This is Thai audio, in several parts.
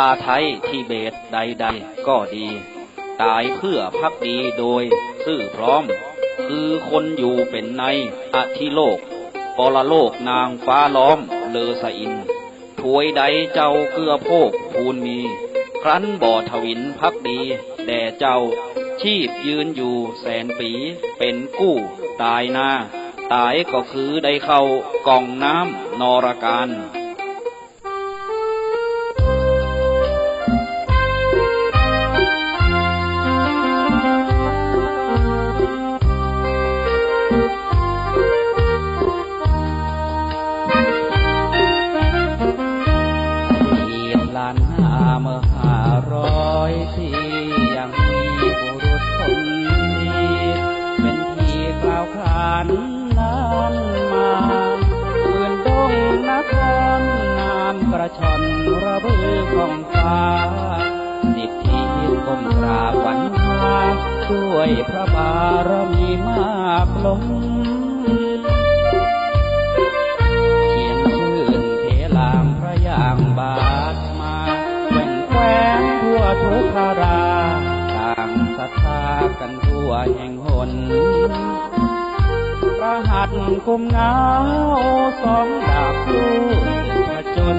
าไทยทิเบตใดๆก็ดี ตายเพื่อพักดีโดยซื่อพร้อม คือคนอยู่เป็นในอธิโลกปรโลกนางฟ้าล้อมเลอสอินถวยใดเจ้าเกือโภกภูนมี ครั้นบ่อทวินพักดี แด่เจ้า ชีพยืนอยู่แสนปีเป็นกู้ตายนาตายก็คือได้เข้ากองน้ำนรการานนานมาเปืนดงนครนามกระชอนระเบือของฟ้าสิทธิก้มกราบวันพาด้วยพระบารมีมากล้นเขียนชื่นเทลามพระยางบาทมาแว่งแคว้นทั่วทุกราราต่างศรัทธากันทั่วแห่งหน หัตกุมเงาสองดาบลูกผจญ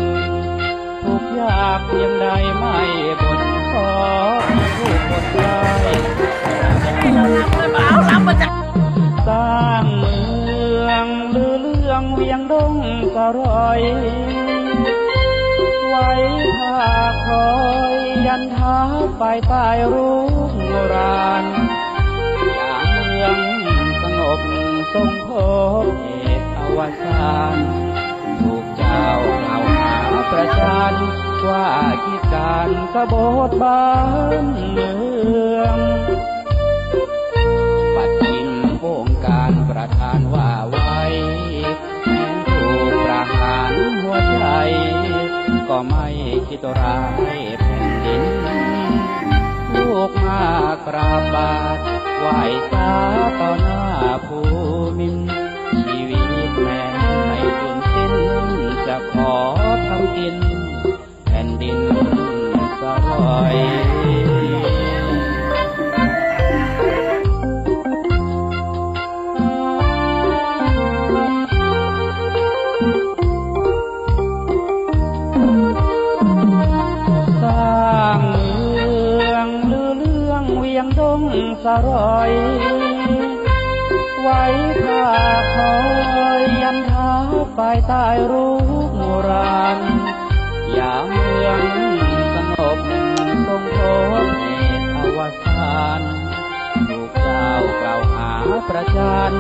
ทุกยากเพียงใดไม่บนขอผู้คนได้สร้างเมืองลือเรื่องเวียงดงกระรอย ไว้ภาคอยยันท้าไปใต้รูปโบราณอย่างเมือง ทรงพบเหตุอวสานถูกเจ้ากล่าหาประจานว่าคิดการกบฏบ้านเมืองปัดชิมวงการประธานว่าไว้แม้นถูกประหารหัวใจ ก็ไม่คิดร้ายแผ่นดินลูกมากราบบาทไหว้สาต่อหน้าภู สรอย ไว้ข้าคอยยันท้าไปใต้รูปโบราณอย่าเมืองสงบทรงโทษเหตุอวสานถูกเจ้ากล่าวหาประจาน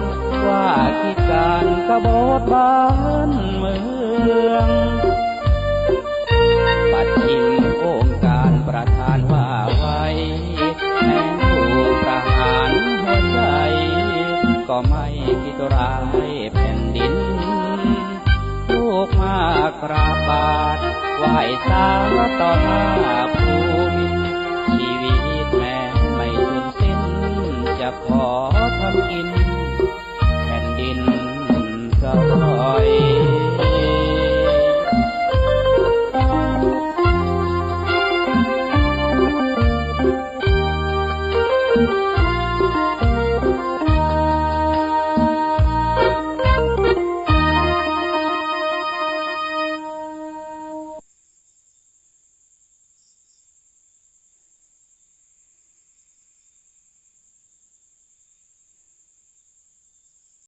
ว่าคิดการกบฏบ้านเมือง ก็ไม่คิดร้ายแผ่นดิน ลูกมากราบบาทไหว้สาต่อหน้าภูมิชีวิตแม้ไม่สุดสิ้นจะขอทำกิน